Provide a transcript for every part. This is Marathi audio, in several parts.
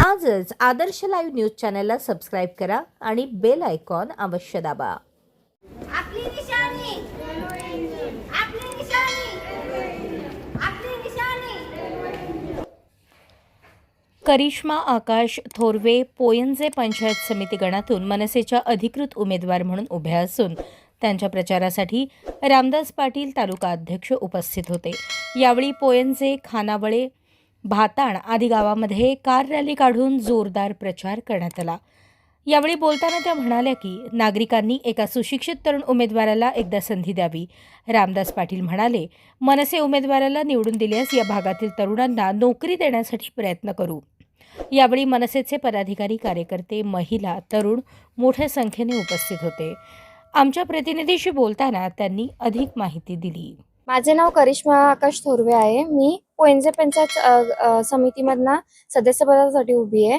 आजच आदर्श लाईव्ह न्यूज चॅनलला सबस्क्राईब करा आणि बेल आयकॉन अवश्य दाबा. आपली निशाणी. आपली निशाणी. आपली निशाणी. करिश्मा आकाश थोरवे पोयंजे पंचायत समिती गणातून मनसेच्या अधिकृत उमेदवार म्हणून उभ्या असून त्यांच्या प्रचारासाठी रामदास पाटील तालुका अध्यक्ष उपस्थित होते. यावेळी पोयंजे खानावळे भाताण आदी गावामध्ये कार रॅली काढून जोरदार प्रचार करण्यात आला. यावेळी बोलताना त्या म्हणाल्या की नागरिकांनी एका सुशिक्षित तरुण उमेदवाराला एकदा संधी द्यावी. रामदास पाटील म्हणाले मनसे उमेदवाराला निवडून दिल्यास या भागातील तरुणांना नोकरी देण्यासाठी प्रयत्न करू. यावेळी मनसेचे पदाधिकारी कार्यकर्ते महिला तरुण मोठ्या संख्येने उपस्थित होते. आमच्या प्रतिनिधीशी बोलताना त्यांनी अधिक माहिती दिली. माझे नाव करिश्मा आकाश थोरवे आहे. मी पोयंजे पंचायत समितीमधनं सदस्यपदासाठी उभी आहे.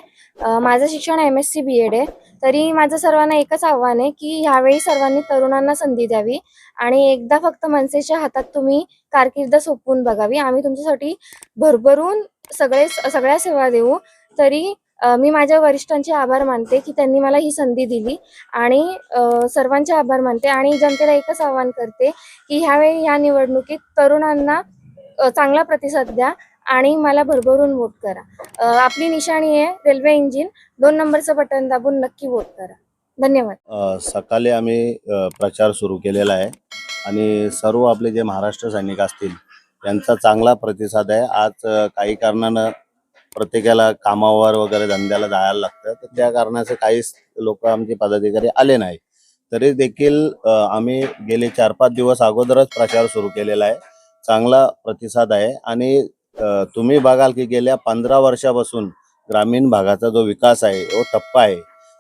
माझं शिक्षण M S C B Ed आहे. तरी माझं सर्वांना एकच आव्हान आहे की ह्यावेळी सर्वांनी तरुणांना संधी द्यावी आणि एकदा फक्त मनसेच्या हातात तुम्ही कारकीर्द सोपवून बघावी. आम्ही तुमच्यासाठी भरभरून सगळे सगळ्या सेवा देऊ. तरी मी माझ्या वरिष्ठांचे आभार मानते की त्यांनी मला ही संधी दिली आणि सर्वांचे आभार मानते आणि जनतेला एकच आवाहन करते की ह्यावेळी या निवडणुकीत तरुणांना चांगला प्रतिसाद द्या आणि मला भरभरून वोट करा. आपली निशाणी आहे रेल्वे इंजिन दोन नंबरचं बटन दाबून नक्की वोट करा. धन्यवाद. सकाळी आम्ही प्रचार सुरू केलेला आहे आणि सर्व आपले जे महाराष्ट्र सैनिक असतील यांचा चांगला प्रतिसाद आहे. आज काही कारणानं प्रत्येकाला कामावर वगैरे धंद्याला जायला लागतं. तर त्या कारणाचे काही लोक आमचे पदाधिकारी आले नाही तरी देखील आम्ही गेले चार पाच दिवस अगोदरच प्रचार सुरू केलेला आहे. चांगला प्रतिसाद आहे. आणि तुम्ही बघाल की गेल्या पंधरा वर्षापासून ग्रामीण भागाचा जो विकास आहे तो टप्पा आहे.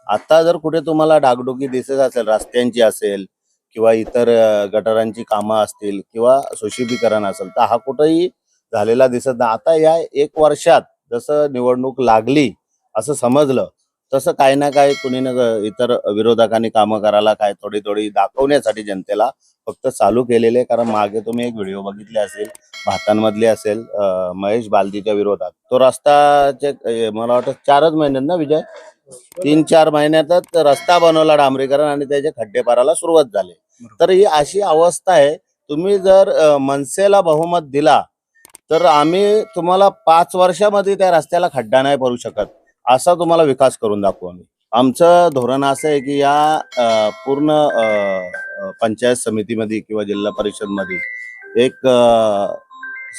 आता जर कुठे तुम्हाला डागडुगी दिसत असेल रस्त्यांची असेल किंवा इतर गटरांची गटारांची कामं असतील किंवा सुशोभीकरण असेल तर हा कुठंही झालेला दिसत नाही. आता या एक वर्षात जसं निवडणूक लागली असं समजलं तसं काही ना काही कुणी ना इतर विरोधकांनी कामं करायला काय थोडी थोडी दाखवण्यासाठी जनतेला फक्त चालू केलेले कारण मागे तुम्ही एक व्हिडिओ बघितले असेल भातांमधले असेल महेश बालदीच्या विरोधात. तो रस्ताचे मला वाटतं चारच महिन्यात ना विजय? तीन चार महिन्यातच रस्ता बनवला डांबरीकरण आणि त्याचे खड्डे पाराला सुरुवात झाली. तर ही अशी अवस्था आहे. तुम्ही जर मनसेला बहुमत दिला तर आम्ही तुम्हाला पाच वर्षामध्ये त्या रस्त्याला खड्डा नाही पडू शकत. असा तुम्हाला विकास करून दाखवू आम्ही. आमचं धोरण असं आहे की या अ, पूर्ण अ, पंचायत समितीमध्ये किंवा जिल्हा परिषदमध्ये एक अ,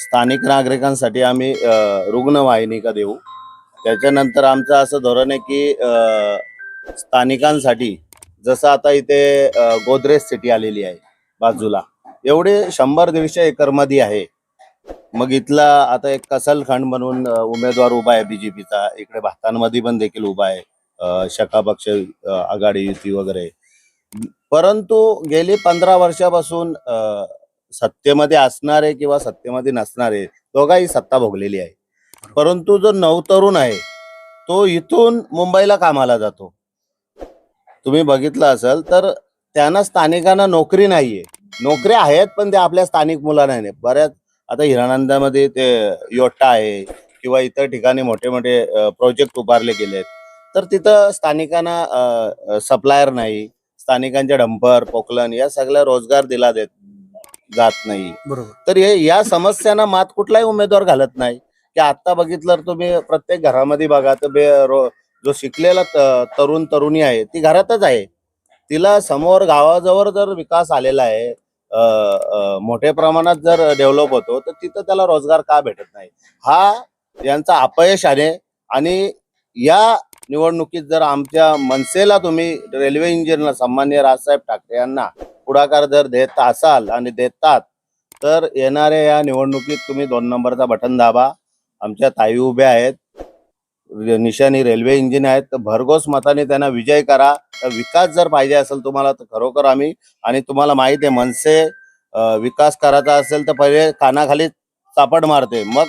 स्थानिक नागरिकांसाठी आम्ही अ, रुग्णवाहिनी का देऊ. त्याच्यानंतर आमचं असं धोरण आहे की अ, स्थानिकांसाठी जसं आता इथे अ, गोदरेज सिटी आलेली आहे बाजूला. एवढे शंभर दीडशे एकरमध्ये आहे. मग इथला आता एक कसलखंड म्हणून उमेदवार उभा आहे बीजेपीचा इकडे भातांमध्ये पण देखील उभा आहे. शका पक्ष आघाडी युती वगैरे. परंतु गेली पंधरा वर्षापासून सत्तेमध्ये असणारे किंवा सत्तेमध्ये नसणारे दोघाही सत्ता भोगलेली आहे. परंतु जो नवतरुण आहे तो इथून मुंबईला कामाला जातो. तुम्ही बघितलं असेल तर त्यांना स्थानिकांना नोकरी नाहीये. नोकऱ्या आहेत पण ते आपल्या स्थानिक मुलांना नाही बऱ्याच आता हिरानंदामध्ये ते योटा आहे किंवा इतर ठिकाणी मोठे मोठे प्रोजेक्ट उभारले गेलेत. तर तिथं स्थानिकांना सप्लायर नाही स्थानिकांचे डंपर पोकलन या सगळ्या रोजगार दिला देत जात नाही. बरोबर. तर हे या समस्यांना मात कुठलाही उमेदवार घालत नाही. की आता बघितलं तर तुम्ही प्रत्येक घरामध्ये बघा तर जो शिकलेला तरुण तरुणी आहे ती घरातच आहे. तिला समोर गावाजवळ जर विकास आलेला आहे मोठ्या प्रमाणात जर डेव्हलप होतो तर तिथं त्याला रोजगार का भेटत नाही? हा यांचा अपयश आहे आणि या निवडणुकीत जर आमच्या मनसेला तुम्ही रेल्वे इंजिनियर सन्मान्य राजसाहेब ठाकरे यांना पुढाकार जर देत असाल आणि देतात तर येणाऱ्या या निवडणुकीत तुम्ही दोन नंबरचा बटन दाबा. आमच्या ताई उभ्या आहेत. निशाणी रेल्वे इंजिन आहेत तर भरघोस मताने त्यांना विजय करा. तर विकास जर पाहिजे असेल तुम्हाला तर खरोखर आम्ही आणि तुम्हाला माहीत आहे मनसे विकास करायचा असेल तर पहिले कानाखाली चापड मारते मग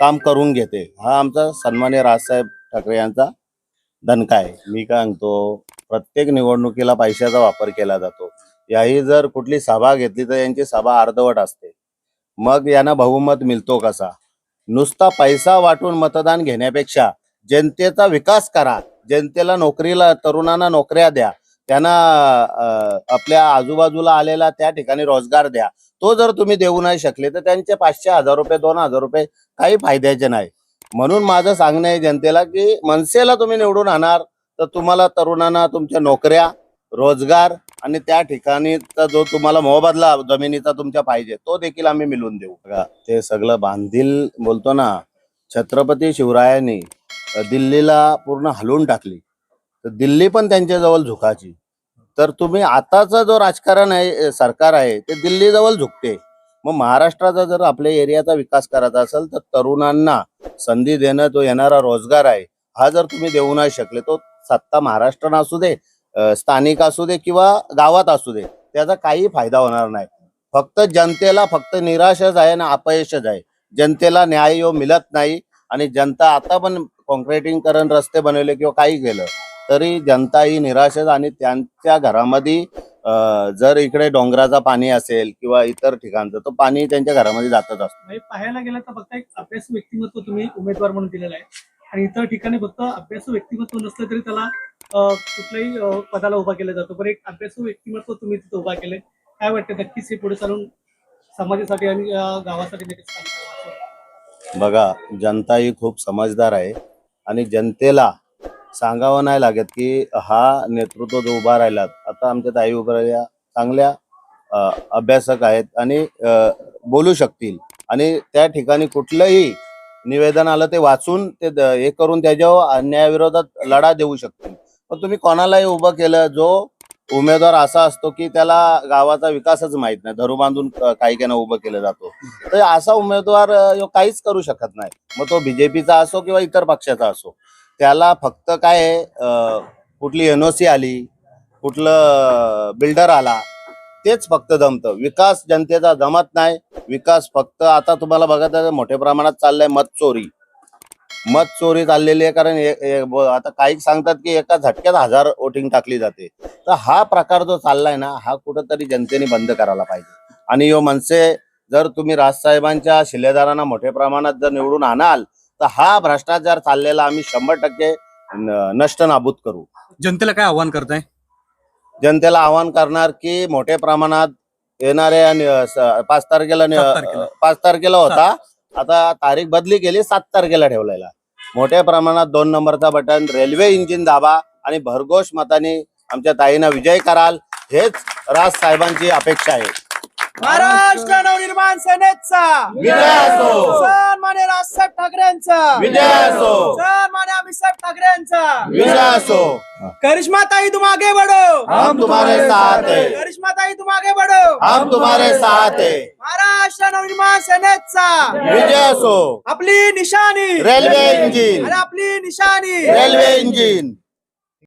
काम करून घेते. हा आमचा सन्मान्य राजसाहेब ठाकरे यांचा दणका आहे. मी काय सांगतो प्रत्येक निवडणुकीला पैशाचा वापर केला जातो. याही जर कुठली सभा घेतली तर यांची सभा अर्धवट असते. मग यांना बहुमत मिळतो कसा? नुसता पैसा वाटून मतदान घेण्यापेक्षा जनतेचा विकास करा. जनतेला नोकरीला तरुणांना नोकऱ्या द्या. त्यांना आपल्या आजूबाजूला आलेला त्या ठिकाणी रोजगार द्या. तो जर तुम्ही देऊ नाही शकले तर त्यांचे पाचशे हजार रुपये दोन हजार रुपये काही फायद्याचे नाही. म्हणून माझं सांगणं आहे जनतेला की मनसेला तुम्ही निवडून आणणार तर तुम्हाला तरुणांना तुमच्या नोकऱ्या रोजगार आणि त्या ठिकाणीचा जो तुम्हाला मोबदला जमिनीचा तुमच्या पाहिजे तो देखील आम्ही मिळवून देऊ. ते सगळं बांधील बोलतो ना छत्रपती शिवरायांनी दिल्लीला पूर्ण हलवून टाकली. तर दिल्ली पण त्यांच्याजवळ झुकाची तर तुम्ही आताचा जो राजकारण आहे सरकार आहे ते दिल्लीजवळ झुकते. मग महाराष्ट्राचा जर आपल्या एरियाचा विकास करायचा असेल तर तरुणांना संधी देणं तो येणारा रोजगार आहे हा जर तुम्ही देऊ नाही शकले तो सत्ता महाराष्ट्रानं असू दे स्थानिक असू दे किंवा गावात असू दे त्याचा काही फायदा होणार नाही. फक्त जनतेला फक्त निराशच आहे ना अपयशच आहे. जनतेला न्याय हो मिळत नाही आणि जनता आता पण कॉन्क्रिटीकरण रस्ते बनवले किंवा काही केलं तरी जनता ही निराशच आणि त्यांच्या घरामध्ये जर इकडे डोंगराचा पाणी असेल किंवा इतर ठिकाणचं तर पाणी त्यांच्या घरामध्ये जातच असतं. म्हणजे पाहायला गेलं तर फक्त एक अभ्यास व्यक्तिमत्व तुम्ही उमेदवार म्हणून दिलेलं आहे. आणि इतर ठिकाणी फक्त अभ्यास व्यक्तिमत्व नसलं तरी त्याला कुठल्याही पदाला उभा केला जातो. पण एक अभ्यास व्यक्तिमत्व तुम्ही तिथं उभा केलंय. काय वाटतं? नक्कीच हे पुढे चालून समाजासाठी आणि गावासाठी नक्कीच. बघा जनता ही खूप समजदार आहे. आणि जनतेला सांगावं नाही लागत की हा नेतृत्व जो उभा राहिला आता आमच्या ताई उभा राहिल्या चांगल्या अभ्यासक आहेत आणि बोलू शकतील. आणि त्या ठिकाणी कुठलंही निवेदन आलं ते वाचून ते हे करून त्याच्यावर अन्यायाविरोधात लढा देऊ शकतील. पण तुम्ही कोणालाही उभं केलं जो उमेदवार असा असतो की त्याला गावाचा विकासच माहीत नाही. धरू बांधून काही काही उभं केलं जातो. तर असा उमेदवार काहीच करू शकत नाही. मग तो बीजेपीचा असो किंवा इतर पक्षाचा असो त्याला फक्त काय कुठली एनओसी आली कुठलं बिल्डर आला तेच फक्त जमतं. विकास जनतेचा जमत नाही. विकास फक्त आता तुम्हाला बघत आहे मोठ्या प्रमाणात चाललाय मत चोरी. मत चोरी चाललेली आहे कारण आता काही सांगतात की एका झटक्यात हजार वोटिंग टाकली जाते. तर हा प्रकार जो चाललाय ना हा कुठंतरी जनतेने बंद करायला पाहिजे. आणि यो मनसे जर तुम्ही राजसाहेबांच्या शिलेदारांना मोठ्या प्रमाणात जर निवडून आणाल तर हा भ्रष्टाचार चाललेला आम्ही शंभर टक्के नष्ट नाबूद करू. जनतेला काय आव्हान करताय? जनतेला आवाहन करणार की मोठ्या प्रमाणात येणाऱ्या पाच तारखेला. पाच तारखेला होता. आता तारीख बदली केली सात तारखेला ठेवलेला. मोठ्या प्रमाणात दोन नंबरचा बटन रेल्वे इंजिन दाबा आणि भरघोष मताने आमच्या ताईंना विजय कराल हेच राज साहेबांची अपेक्षा आहे. महाराष्ट्र नवनिर्माण सेनेचा. विजय असो. सन्मान्य राजसाहेब ठाकरेंचा. विजय असो. सन्मान्य अमितसाहेब ठाकरेंचा. विजय असो करिश्मा ताई तुम आगे बढ़ो. हम तुम्हारे साथ है. करिश्मा ताई तुम आगे बढ़ो. हम तुम्हारे साथ है. महाराष्ट्र नवनिर्माण सेनेचा. विजय असो आपली निशाणी. Railway engine. आणि आपली निशाणी. Railway engine.